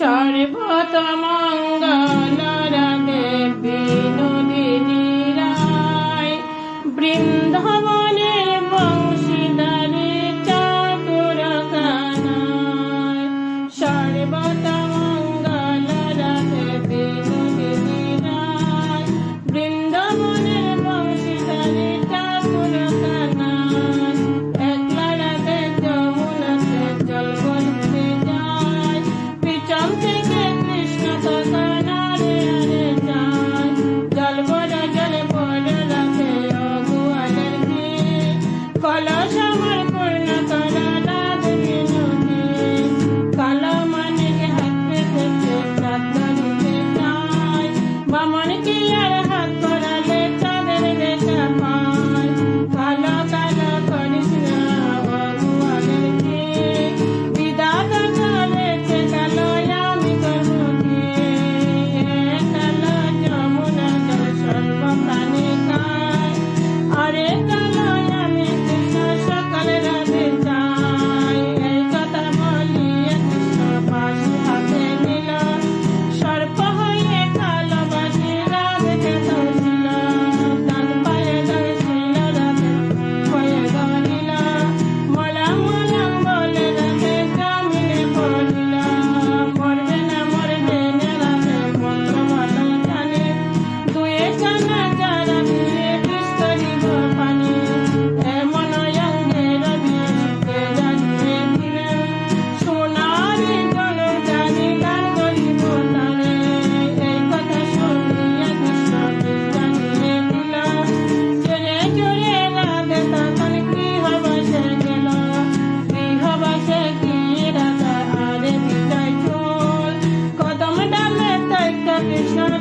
সর্বতমঙ্গলরদে বিনোদিনী রায় বৃন্দাবনে বংশীদারে চাতুর কানায় সর্বতমঙ্গলরদে বিনোদিনী রায় বৃন্দাবন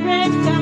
red